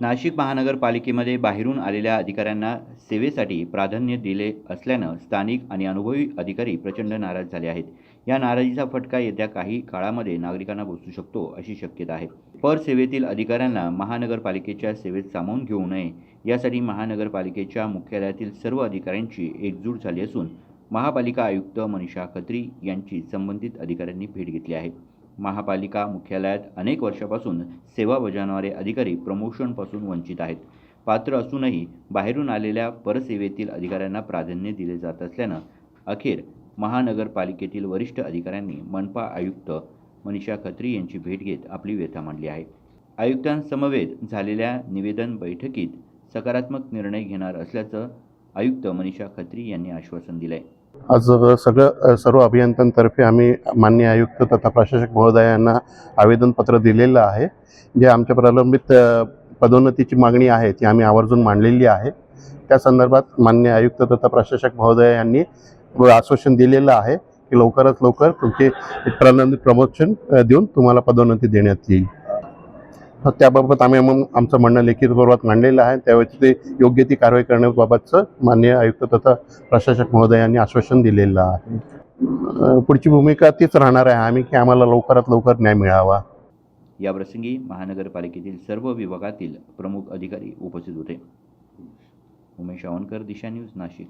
नाशिक महानगरपालिकेमध्ये बाहेरून आलेल्या अधिकाऱ्यांना सेवेसाठी प्राधान्य दिले असल्यानं स्थानिक आणि अनुभवी अधिकारी प्रचंड नाराज झाले आहेत. या नाराजीचा फटका येत्या काही काळामध्ये नागरिकांना बसू शकतो अशी शक्यता आहे. पर सेवेतील अधिकाऱ्यांना महानगरपालिकेच्या सेवेत सामावून घेऊ नये. यासाठी महानगरपालिकेच्या मुख्यालयातील सर्व अधिकाऱ्यांची एकजूट झाली असून महापालिका आयुक्त मनीषा खत्री यांची संबंधित अधिकाऱ्यांनी भेट घेतली आहे. महापालिका मुख्यालयात अनेक वर्षापासून सेवा बजावणारे अधिकारी प्रमोशनपासून वंचित आहेत. पात्र असूनही बाहेरून आलेल्या परसेवेतील अधिकाऱ्यांना प्राधान्य दिले जात असल्यानं अखेर महानगरपालिकेतील वरिष्ठ अधिकाऱ्यांनी मनपा आयुक्त मनीषा खत्री यांची भेट घेत आपली व्यथा मांडली आहे. आयुक्तांसमवेत झालेल्या निवेदन बैठकीत सकारात्मक निर्णय घेणार असल्याचं आयुक्त मनीषा खत्री यांनी आश्वासन दिलंय. आज सगळं सर्व अभियंत्यांतर्फे आम्ही मान्य आयुक्त तथा प्रशासक महोदयांना आवेदनपत्र दिलेलं आहे. जे आमच्या प्रलंबित पदोन्नतीची मागणी आहे ती आम्ही आवर्जून मांडलेली आहे. त्या संदर्भात मान्य आयुक्त तथा प्रशासक महोदय यांनी आश्वासन दिलेलं आहे की लवकरात लवकर तुमचे प्रलंबित प्रमोशन देऊन तुम्हाला पदोन्नती देण्यात येईल. त्याबाबत आम्ही मग आमचं म्हणणं लेखी स्वरूपात मांडलेलं आहे. त्यावेळी ते योग्य ती कारवाई करण्याबाबतचं मान्य आयुक्त तथा प्रशासक महोदयांनी आश्वासन दिलेलं आहे. पुढची भूमिका तीच राहणार आहे आम्ही की आम्हाला लवकरात लवकर न्याय मिळावा. याप्रसंगी महानगरपालिकेतील सर्व विभागातील प्रमुख अधिकारी उपस्थित होते. उमेश आवनकर दिशा न्यूज नाशिक.